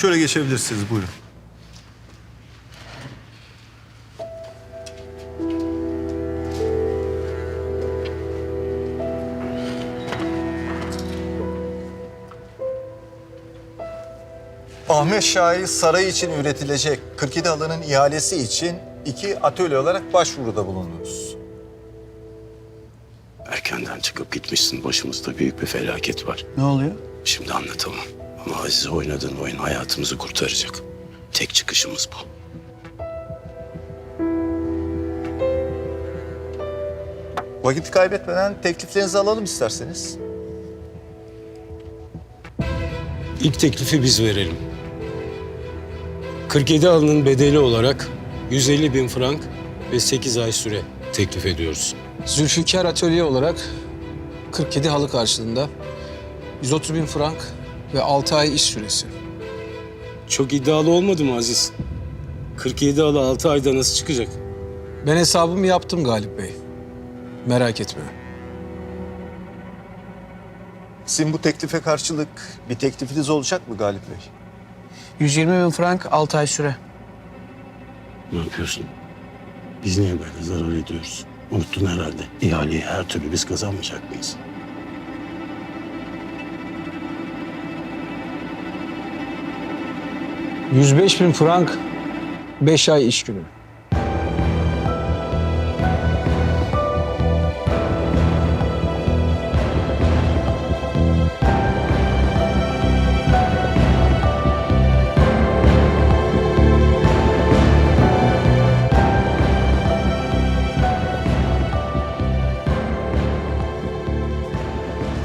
Şöyle geçebilirsiniz buyurun. Ahmet Şahi Sarayı için üretilecek 47 halının ihalesi için iki atölye olarak başvuruda bulundunuz. Erkenden çıkıp gitmişsin. Başımızda büyük bir felaket var. Ne oluyor? Şimdi anlatamam. Ama Aziz oynadığın oyun hayatımızı kurtaracak. Tek çıkışımız bu. Vakit kaybetmeden tekliflerinizi alalım isterseniz. İlk teklifi biz verelim. 47 alının bedeli olarak 150 bin frank ve 8 ay süre teklif ediyoruz. Zülfikar Atölye olarak 47 halı karşılığında 130 bin frank ve 6 ay iş süresi. Çok iddialı olmadı mı Aziz? 47 halı 6 ayda nasıl çıkacak? Ben hesabımı yaptım Galip Bey. Merak etme. Sizin bu teklife karşılık bir teklifiniz olacak mı Galip Bey? 120 bin frank 6 ay süre. Ne yapıyorsun? Biz niye böyle zarar ediyoruz? Unuttun herhalde. İhaleyi her türlü biz kazanmayacak mıyız? — 105 bin frank 5 ay iş günü.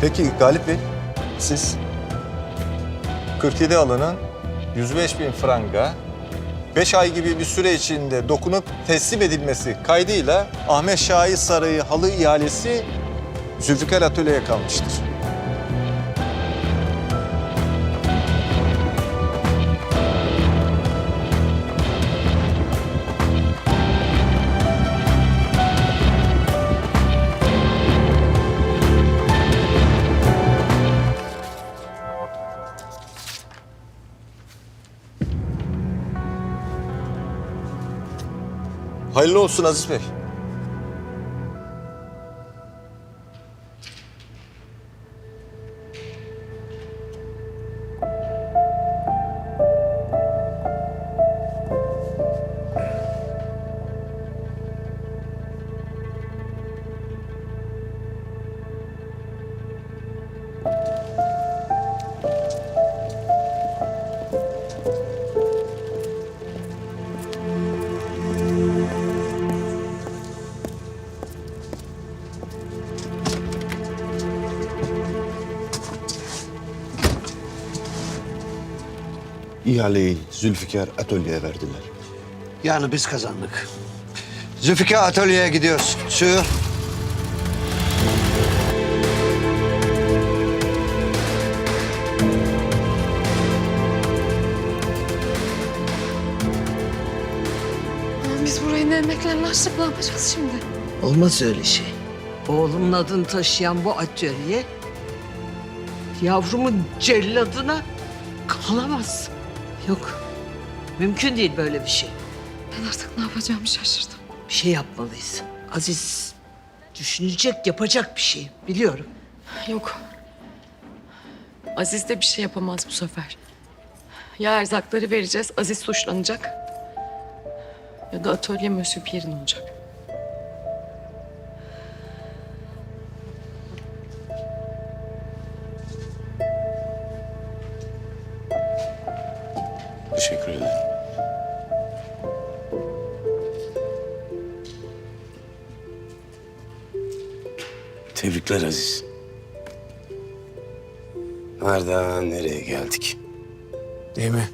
Peki Galip Bey, siz 47 alanın 105 bin franga 5 ay gibi bir süre içinde dokunup teslim edilmesi kaydıyla Ahmet Şahi Sarayı halı ihalesi Zülfikar Atölye'ye kalmıştır. Hayırlı olsun Aziz Bey. İhaleyi Zülfikar Atölye'ye verdiler. Yani biz kazandık. Zülfikar atölyeye gidiyoruz. Sür. Biz burayı ne emeklerle açtık ne yapacağız şimdi? Olmaz öyle şey. Oğlumun adını taşıyan bu atölye yavrumun celladına kalamaz. Yok. Mümkün değil böyle bir şey. Ben artık ne yapacağımı şaşırdım. Bir şey yapmalıyız. Aziz düşünecek, yapacak bir şey. Biliyorum. Yok. Aziz de bir şey yapamaz bu sefer. Ya erzakları vereceğiz, Aziz suçlanacak. Ya da atölye Monsieur Pierre'in olacak. Teşekkür ederim. Tebrikler Aziz. Nereden nereye geldik? Değil mi?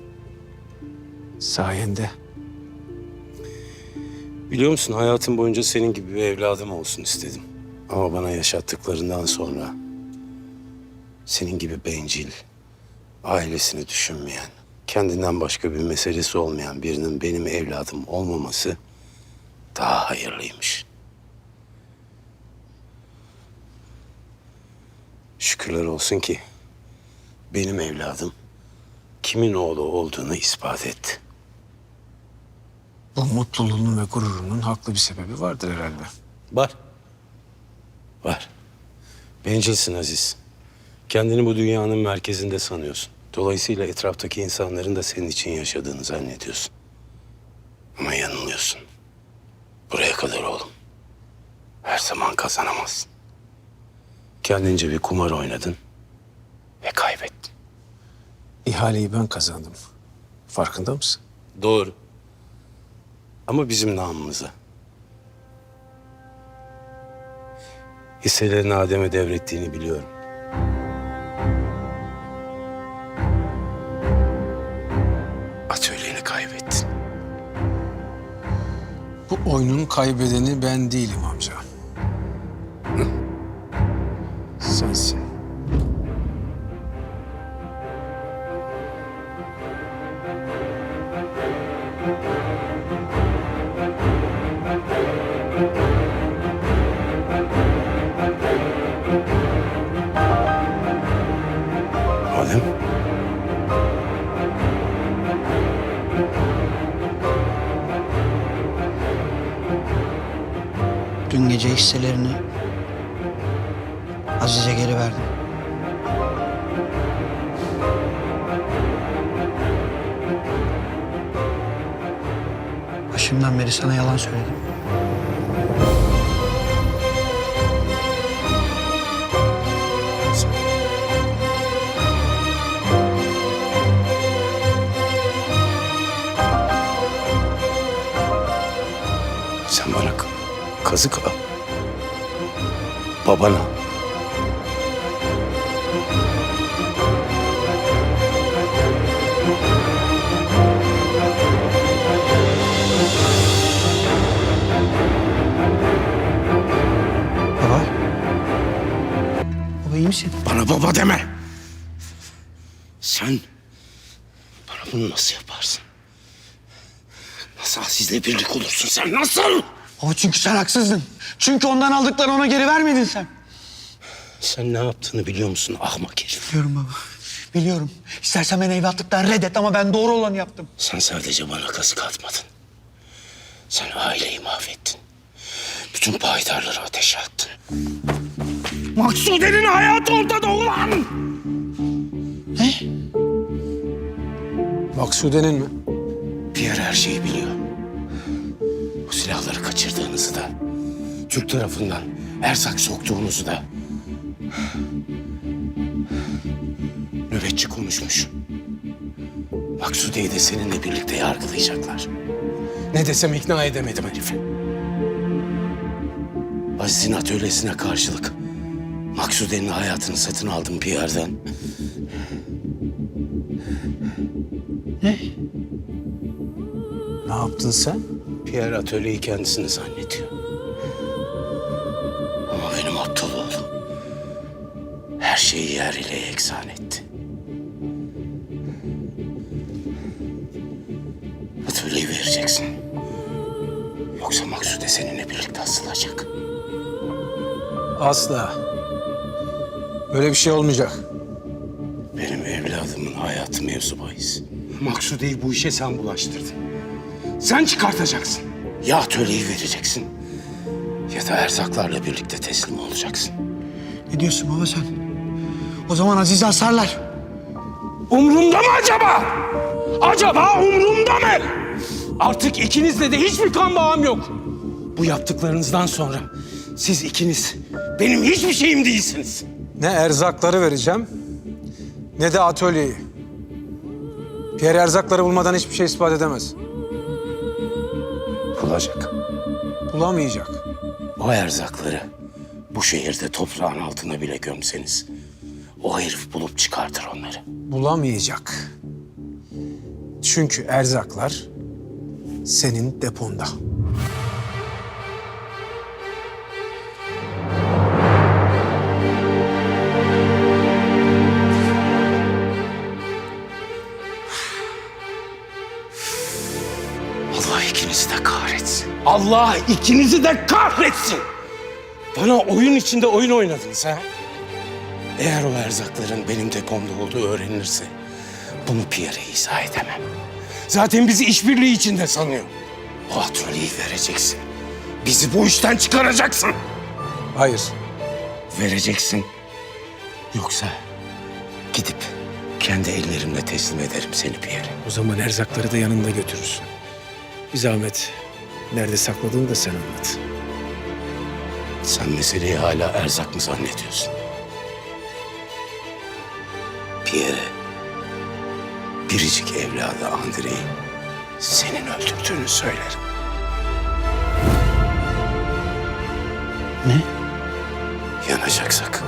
Sayende. Biliyor musun hayatım boyunca senin gibi bir evladım olsun istedim. Ama bana yaşattıklarından sonra senin gibi bencil, ailesini düşünmeyen, kendinden başka bir meselesi olmayan birinin benim evladım olmaması daha hayırlıymış. Şükürler olsun ki benim evladım kimin oğlu olduğunu ispat etti. Bu mutluluğunun ve gururunun haklı bir sebebi vardır herhalde. Var. Var. Bencilsin Aziz. Kendini bu dünyanın merkezinde sanıyorsun. Dolayısıyla etraftaki insanların da senin için yaşadığını zannediyorsun. Ama yanılıyorsun. Buraya kadar oğlum. Her zaman kazanamazsın. Kendince bir kumar oynadın ve kaybettin. İhaleyi ben kazandım. Farkında mısın? Doğru. Ama bizim namımıza. Hisselerini Adem'e devrettiğini biliyorum. Oyunun kaybedeni ben değilim amca. Sensin. Dün gece hisselerini Aziz'e geri verdim. Başımdan beri sana yalan söyledim. Kazık al. Babana. Baba. Baba iyi misin? Bana baba deme. Sen bana bunu nasıl yaparsın? Nasıl Aziz'le birlik olursun sen? Nasıl? Baba çünkü sen haksızdın. Çünkü ondan aldıklarını ona geri vermedin sen. Sen ne yaptığını biliyor musun ahmak herif? Biliyorum baba. Biliyorum. İstersen beni evlatlıktan reddet ama ben doğru olanı yaptım. Sen sadece bana kazık atmadın. Sen aileyi mahvettin. Bütün paydarları ateşe attın. Maksude'nin hayatı ortada ulan! Ne? Maksude'nin mi? Pierre her şeyi biliyor. Silahları kaçırdığınızı da, Türk tarafından erzak soktuğunuzu da. Nöbetçi konuşmuş. Maksude'yi de seninle birlikte yargılayacaklar. Ne desem ikna edemedim herifi. Aziz'in atölyesine karşılık Maksude'nin hayatını satın aldım Pierre'den. Ne yaptın sen? Pierre atölyeyi kendisini zannediyor. Ama benim aptal oğlum her şeyi yer ile yeksan etti. Atölyeyi vereceksin. Yoksa Maksude seninle birlikte asılacak. Asla. Böyle bir şey olmayacak. Benim evladımın hayatı mevzu bahis. Maksude'yi bu işe sen bulaştırdın. Sen çıkartacaksın. Ya atölyeyi vereceksin ya da erzaklarla birlikte teslim olacaksın. Ne diyorsun baba sen? O zaman Aziz'i asarlar. Umrumda mı acaba? Acaba umrumda mı? Artık ikinizle de hiçbir kan bağım yok. Bu yaptıklarınızdan sonra siz ikiniz benim hiçbir şeyim değilsiniz. Ne erzakları vereceğim ne de atölyeyi. Pierre erzakları bulmadan hiçbir şey ispat edemez. Bulacak. Bulamayacak. O erzakları bu şehirde toprağın altına bile gömseniz o herif bulup çıkartır onları. Bulamayacak. Çünkü erzaklar senin deponda. İkinizi de kahretsin. Allah ikinizi de kahretsin. Bana oyun içinde oyun oynadınız ha? Eğer o erzakların benim depomda olduğu öğrenilirse Bunu Pierre'e izah edemem. Zaten bizi işbirliği içinde sanıyor. O atölyeyi vereceksin. Bizi bu işten çıkaracaksın. Hayır. Vereceksin. Yoksa gidip kendi ellerimle teslim ederim seni Pierre. O zaman erzakları da yanında götürürsün. Bir zahmet. Nerede sakladığını da sen anlat. Sen meseleyi hala erzak mı zannediyorsun? Pierre, biricik evladı Andrei'yi senin öldürdüğünü söylerim. Ne? Yanacaksak